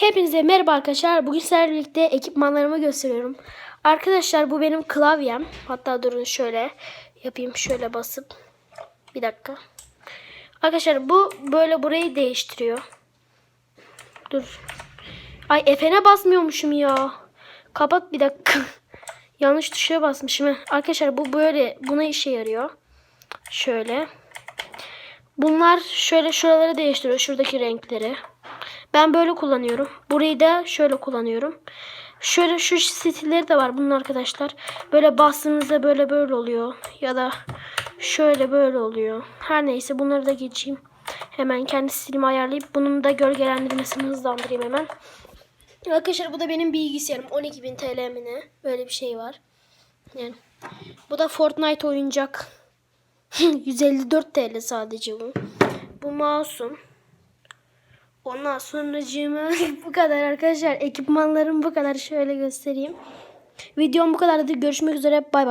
Hepinize merhaba arkadaşlar. Bugün sizlerle birlikte ekipmanlarımı gösteriyorum. Arkadaşlar bu benim klavyem. Hatta durun şöyle yapayım. Şöyle basıp. Bir dakika. Arkadaşlar bu böyle burayı değiştiriyor. Dur. Ay F'ne basmıyormuşum ya. Kapat bir dakika. Yanlış tuşa basmışım. Arkadaşlar bu böyle buna işe yarıyor. Şöyle. Bunlar şöyle şuraları değiştiriyor. Şuradaki renkleri. Ben böyle kullanıyorum. Burayı da şöyle kullanıyorum. Şöyle şu stilleri de var bunun arkadaşlar. Böyle bastığınızda böyle böyle oluyor. Ya da şöyle böyle oluyor. Her neyse bunları da geçeyim. Hemen kendi stilimi ayarlayıp bunun da gölgelendirmesini hızlandırayım hemen. Arkadaşlar bu da benim bilgisayarım. 12.000 TL mi? Böyle bir şey var. Yani bu da Fortnite oyuncak. 154 TL sadece bu. Bu mouse'um. Ondan sonracığıma bu kadar arkadaşlar. Ekipmanlarım bu kadar. Şöyle göstereyim. Videom bu kadardı. Görüşmek üzere. Bay bay.